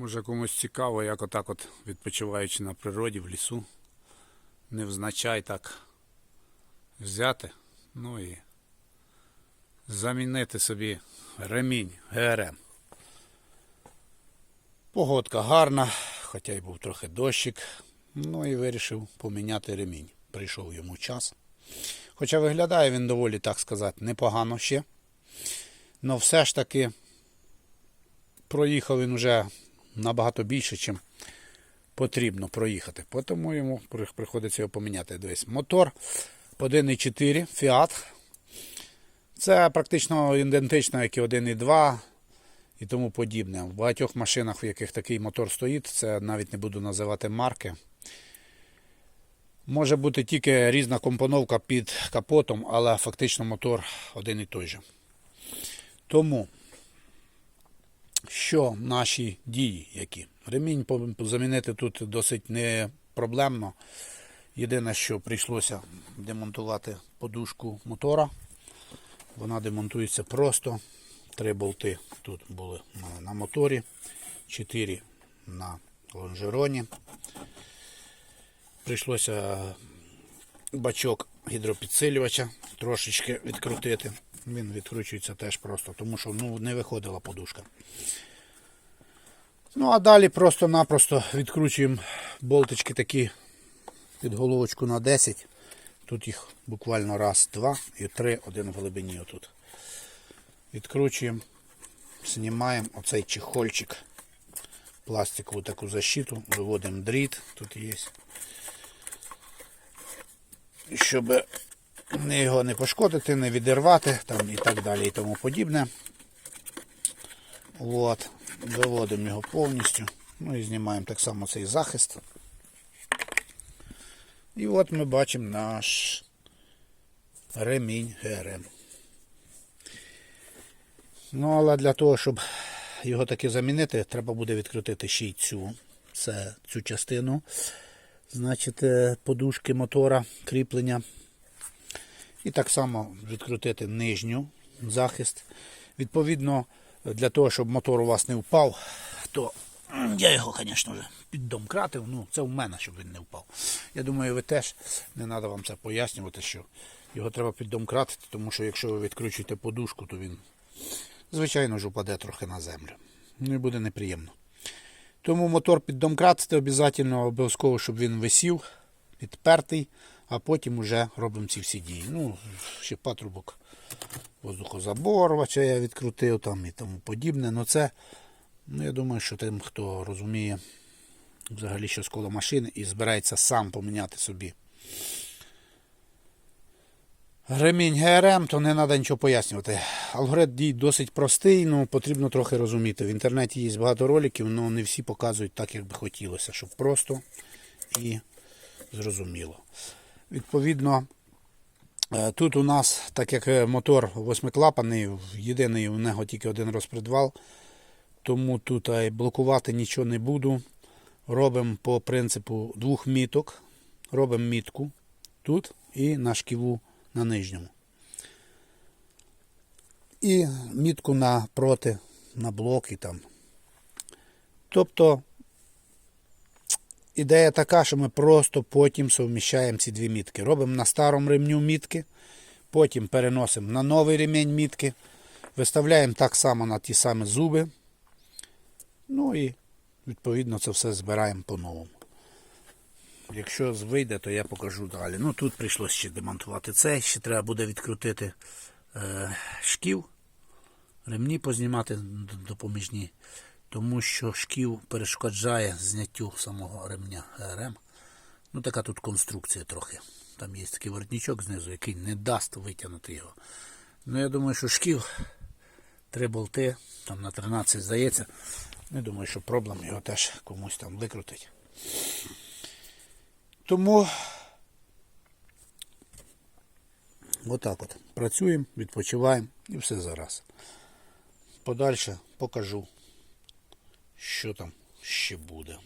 Може комусь цікаво, як отак от відпочиваючи на природі, в лісу, невзначай так взяти, ну і замінити собі ремінь ГРМ. Погодка гарна, хоча й був трохи дощик. Ну і вирішив поміняти ремінь. Прийшов йому час. Хоча виглядає він доволі, так сказати, непогано ще. Но все ж таки проїхав він вже набагато більше, ніж потрібно проїхати. Тому йому приходиться його поміняти. Дивись, мотор 1.4 Fiat. Це практично ідентично, як і 1.2 і тому подібне. В багатьох машинах, в яких такий мотор стоїть, це навіть не буду називати марки. Може бути тільки різна компоновка під капотом, але фактично мотор один і той же. Тому, що наші дії які? Ремінь замінити тут досить не проблемно. Єдине, що прийшлося демонтувати подушку мотора. Вона демонтується просто. Три болти тут були на, моторі, чотири на лонжероні. Прийшлося бачок гідропідсилювача трошечки відкрутити. Він відкручується теж просто, тому що ну, не виходила подушка. Ну а далі просто-напросто відкручуємо болтички такі під головочку на 10. Тут їх буквально раз, два і три, один в глибині отут. Відкручуємо, знімаємо оцей чехольчик, пластикову таку защиту, виводимо дріт, тут є. Щоб його не пошкодити, не відірвати там і так далі і тому подібне. От, виводимо його повністю. Ну і знімаємо так само цей захист. І от ми бачимо наш ремінь ГРМ. Ну, але для того, щоб його таки замінити, треба буде відкрутити ще й цю, це, цю частину. Значить, е, подушки мотора, кріплення. І так само відкрутити нижню захист. Відповідно, для того, щоб мотор у вас не впав, то я його, звісно, піддомкратив. Ну, це в мене, щоб він не впав. Я думаю, ви теж не треба вам це пояснювати, що його треба піддомкратити, тому що якщо ви відкручуєте подушку, то він, звичайно ж, упаде трохи на землю. Ну і буде неприємно. Тому мотор піддомкратити обов'язково, обов'язково, щоб він висів, підпертий, а потім вже робимо ці всі дії. Ну, ще патрубок воздухозаборвача я відкрутив там і тому подібне. Ну це, ну я думаю, що тим, хто розуміє взагалі що коло машини і збирається сам поміняти собі ремінь ГРМ, то не треба нічого пояснювати. Алгоритм дій досить простий, ну потрібно трохи розуміти. В інтернеті є багато роликів, але не всі показують так, як би хотілося, щоб просто і зрозуміло. Відповідно, е, тут у нас, так як е, мотор восьмиклапаний, єдиний у нього тільки один розпредвал, тому тут е, блокувати нічого не буду. Робимо по принципу двох міток. Робимо мітку тут і на шківу на нижньому. І мітку напроти, на блоки там. Тобто ідея така, що ми просто потім совміщаємо ці дві мітки. Робимо на старому ремню мітки, потім переносимо на новий ремінь мітки, виставляємо так само на ті самі зуби. Ну і відповідно це все збираємо по-новому. Якщо вийде, то я покажу далі. Ну тут прийшлося ще демонтувати цей, ще треба буде відкрутити е, шків, ремні познімати допоміжні, тому що шків перешкоджає зняттю самого ремня ГРМ. Ну така тут конструкція трохи. Там є такий воротничок знизу, який не дасть витягнути його. Ну я думаю, що шків, три болти, там на 13 здається. Не думаю, що проблем його теж комусь там викрутить. Тому отак от. Працюємо, відпочиваємо і все зараз. Подальше покажу, що там ще буде.